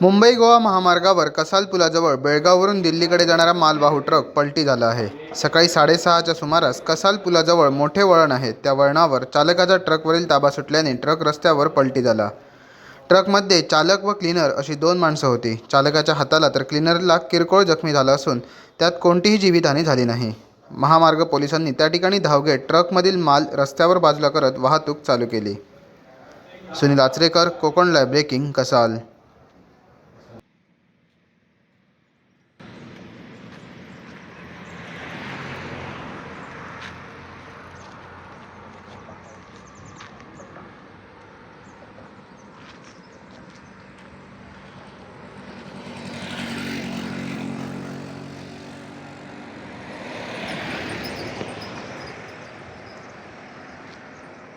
मुंबई गोवा महामार्गावर कसाल पुलाजवळ बेळगाववरून दिल्लीकडे जाणारा मालवाहू ट्रक पलटी झाला आहे. सकाळी साडेसहाच्या सुमारास कसाल पुलाजवळ मोठे वळण आहे. त्या वळणावर चालकाचा ट्रकवरील ताबा सुटल्याने ट्रक रस्त्यावर पलटी झाला. ट्रकमध्ये चालक व क्लीनर अशी दोन माणसं होती. चालकाच्या हाताला तर क्लीनरला किरकोळ जखमी झाला असून त्यात कोणतीही जीवितहानी झाली नाही. महामार्ग पोलिसांनी त्या ठिकाणी धाव घेत ट्रकमधील माल रस्त्यावर बाजूला करत वाहतूक चालू केली. Sunil Achrekar Konkan live breaking Kasal.